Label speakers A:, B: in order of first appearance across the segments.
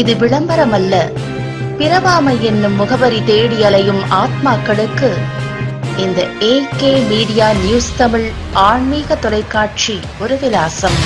A: இது விளம்பரம் அல்ல பிறவாமை என்னும் முகவரி தேடி அலையும் ஆத்மாக்களுக்கு இந்த ஏகே மீடியா நியூஸ் தமிழ் ஆன்மீக தொலைக்காட்சி ஒரு விலாசம்.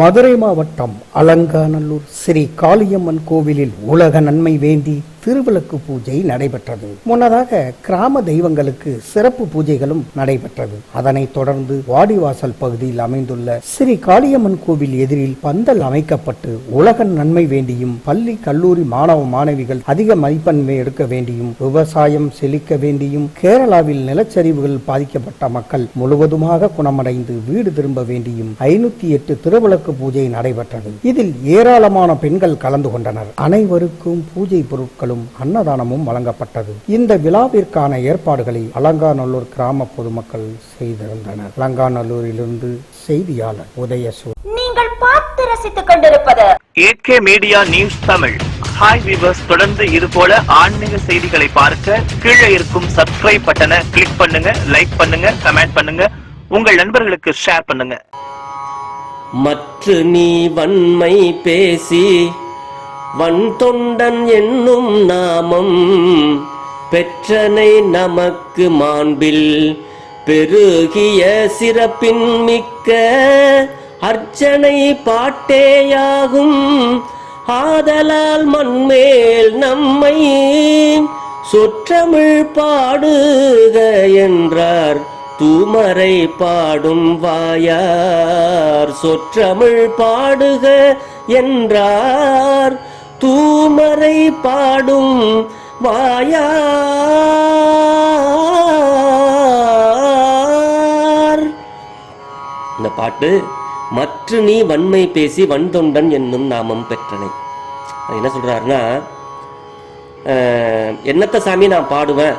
B: மதுரை மாவட்டம் அலங்காநல்லூர் ஸ்ரீ காளியம்மன் கோவிலில் உலக நன்மை வேண்டி திருவிளக்கு பூஜை நடைபெற்றது. முன்னதாக கிராம தெய்வங்களுக்கு சிறப்பு பூஜைகளும் நடைபெற்றது. அதனைத் தொடர்ந்து வாடிவாசல் பகுதியில் அமைந்துள்ள ஸ்ரீ காளியம்மன் கோவில் எதிரில் பந்தல் அமைக்கப்பட்டு உலக நன்மை வேண்டியும் பள்ளி கல்லூரி மாணவ மாணவிகள் அதிக மதிப்பெண்மை எடுக்க வேண்டியும் விவசாயம் செழிக்க வேண்டியும் கேரளாவில் நிலச்சரிவுகள் பாதிக்கப்பட்ட மக்கள் முழுவதுமாக குணமடைந்து வீடு திரும்ப வேண்டியும் ஐநூத்தி எட்டு திருவிளக்கு பூஜை நடைபெற்றது. இதில் ஏராளமான பெண்கள் கலந்து கொண்டனர். அனைவருக்கும் பூஜை பொருட்கள் பொருட்களும் அன்னதானமும் வழங்கப்பட்டது. இந்த விழாவிற்கான ஏற்பாடுகளை அலங்காநல்லூர் கிராம பொதுமக்கள் செய்திருந்தனர். அலங்காநல்லூரிலிருந்து செய்தியாளர் உதயசூர்
C: நீங்கள் பார்த்து ரசித்துக் கொண்டிருப்பது
D: AK media news Tamil. Hi viewers தொடர்ந்து இது போல ஆன்மீக செய்திகளை பார்க்க கீழே இருக்கும் சப்ஸ்கிரைப் பட்டனை கிளிக் பண்ணுங்க லைக் பண்ணுங்க கமெண்ட் பண்ணுங்க. உங்கள் நண்பர்களுக்கு ஷேர் பண்ணுங்க.
E: மற்று நீ வன்மை பேசி வன் தொண்டன் என்னும் நாமம் பெற்றனை நமக்கு மாண்பில் பெருகிய சிறப்பின் மிக்க அர்ச்சனை பாட்டேயாகும். ஆதலால் மண்மேல் நம்மை சொற்றமிழ் பாடுக என்றார். தூமரை பாடும் வாயார் சொற்றமிழ் பாடுக என்றார். தூமரை பாடும் வாயார் இந்த பாட்டு மற்ற நீ வன்மை பேசி வன்தொண்டன் என்னும் நாமம் பெற்றனை. அது என்ன சொல்றாருன்னா என்னத்தை என்னத்த சாமி நான் பாடுவேன்?